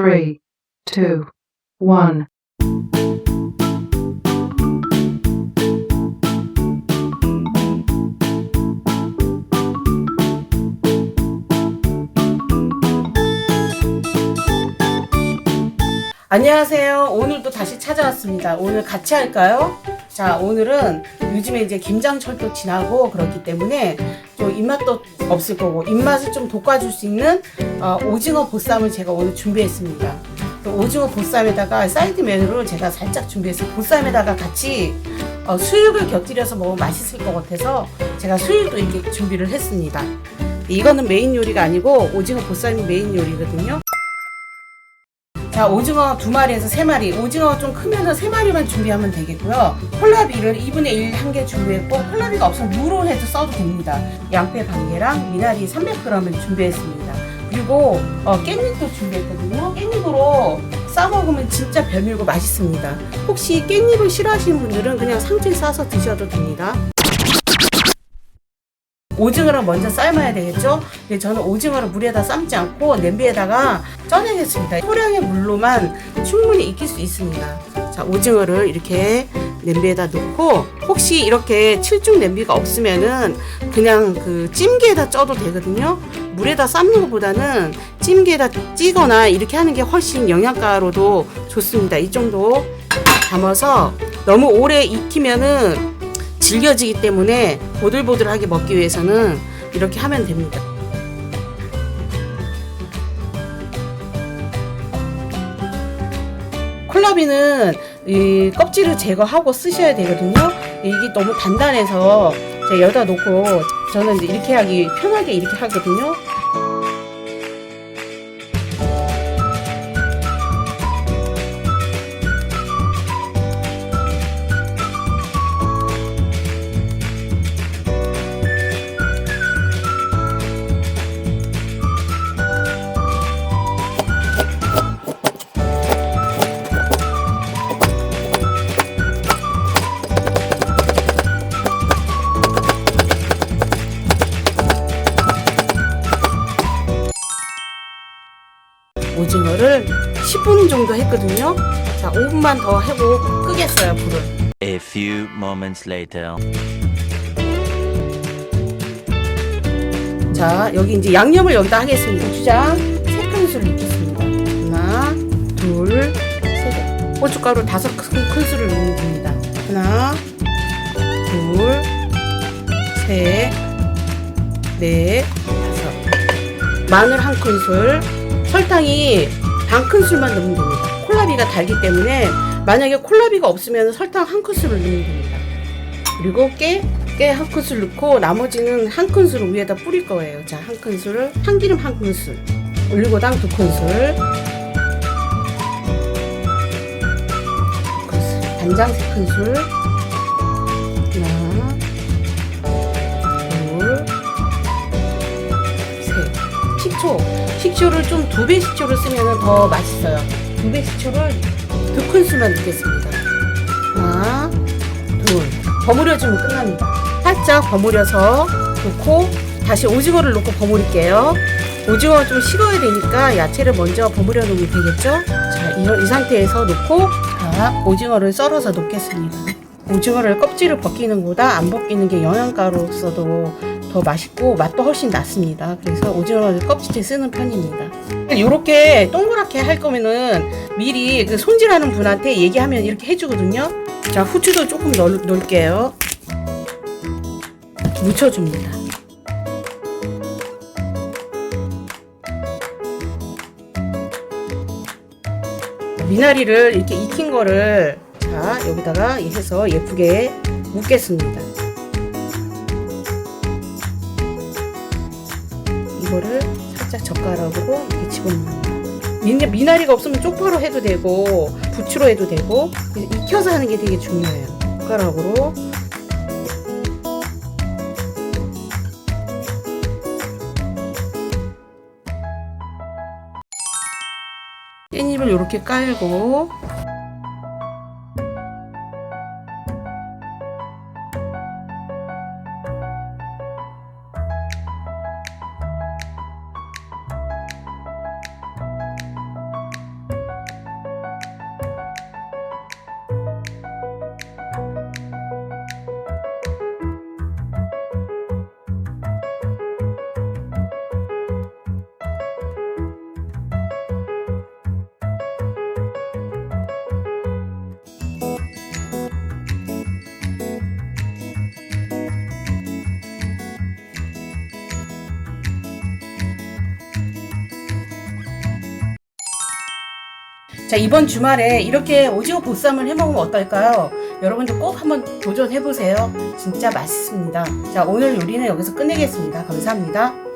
three, two, one. 안녕하세요. 오늘도 다시 찾아왔습니다. 오늘 같이 할까요? 자, 오늘은 요즘에 이제 김장철도 지나고 그렇기 때문에 좀 입맛도 없을 거고 입맛을 좀 돋궈줄 수 있는 어, 오징어 보쌈을 제가 오늘 준비했습니다. 또 오징어 보쌈에다가 사이드 메뉴를 제가 살짝 준비해서 보쌈에다가 같이 어, 수육을 곁들여서 먹으면 맛있을 것 같아서 제가 수육도 이렇게 준비를 했습니다. 이거는 메인 요리가 아니고 오징어 보쌈이 메인 요리거든요. 자, 오징어 두 마리에서 세 마리. 오징어가 좀 크면은 세 마리만 준비하면 되겠고요. 콜라비를 2분의 1 한 개 준비했고, 콜라비가 없으면 무로 해서 써도 됩니다. 양배 반 개랑 미나리 300g을 준비했습니다. 그리고 어, 깻잎도 준비했거든요. 깻잎으로 싸 먹으면 진짜 별미고 맛있습니다. 혹시 깻잎을 싫어하시는 분들은 그냥 상추에 싸서 드셔도 됩니다. 오징어를 먼저 삶아야 되겠죠? 근데 저는 오징어를 물에다 삶지 않고 냄비에다가 쪄내겠습니다. 소량의 물로만 충분히 익힐 수 있습니다. 자, 오징어를 이렇게 냄비에다 넣고 혹시 이렇게 칠중 냄비가 없으면은 그냥 그 찜기에다 쪄도 되거든요. 물에다 삶는 것보다는 찜기에다 찌거나 이렇게 하는 게 훨씬 영양가로도 좋습니다. 이 정도 담아서 너무 오래 익히면은 질겨지기 때문에 보들보들하게 먹기 위해서는 이렇게 하면 됩니다. 콜라비는 이 껍질을 제거하고 쓰셔야 되거든요. 이게 너무 단단해서 제가 여기다 놓고 저는 이렇게 하기 편하게 이렇게 하거든요. 오징어를 10분 정도 했거든요. 자, 5분만 더 하고 끄겠어요, 불을. A few moments later. 자, 여기 이제 양념을 여기다 하겠습니다. 고추장 세 큰술 넣겠습니다. 하나, 둘, 세 개. 고춧가루 다섯 큰- 큰술을 넣으면 됩니다. 하나, 둘, 셋, 넷, 다섯. 마늘 한 큰술, 설탕이 반 큰술만 넣으면 됩니다. 콜라비가 달기 때문에 만약에 콜라비가 없으면 설탕 한 큰술을 넣으면 됩니다. 그리고 깨, 깨 한 큰술 넣고 나머지는 한 큰술을 위에다 뿌릴 거예요. 자, 한 큰술을 참기름 한 큰술, 올리고당 두 큰술, 간장 세 큰술, 하나, 둘, 셋. 식초, 식초를 좀 두 배 식초를 쓰면 더 맛있어요. 두 배 식초를 두 큰술만 넣겠습니다. 하나, 둘. 버무려주면 끝납니다. 살짝 버무려서 놓고 다시 오징어를 넣고 버무릴게요. 오징어가 좀 식어야 되니까 야채를 먼저 버무려 놓으면 되겠죠? 자, 이, 이 상태에서 놓고 자, 오징어를 썰어서 놓겠습니다. 오징어를 껍질을 벗기는 것보다 안 벗기는 게 영양가로서도 더 맛있고 맛도 훨씬 낫습니다. 그래서 오징어를 껍질째 쓰는 편입니다. 이렇게 동그랗게 할 거면은 미리 그 손질하는 분한테 얘기하면 이렇게 해주거든요. 자, 후추도 조금 넣, 넣을게요. 묻혀줍니다. 미나리를 이렇게 익힌 거를 자 여기다가 해서 예쁘게 묻겠습니다. 이거를 살짝 젓가락으로 이렇게 집어넣습니다. 미나- 미나리가 없으면 쪽파로 해도 되고 부추로 해도 되고 익혀서 하는 게 되게 중요해요. 젓가락으로 깻잎을 이렇게 깔고 자, 이번 주말에 이렇게 오징어 보쌈을 해 먹으면 어떨까요? 여러분들 꼭 한번 도전해 보세요. 진짜 맛있습니다. 자, 오늘 요리는 여기서 끝내겠습니다. 감사합니다.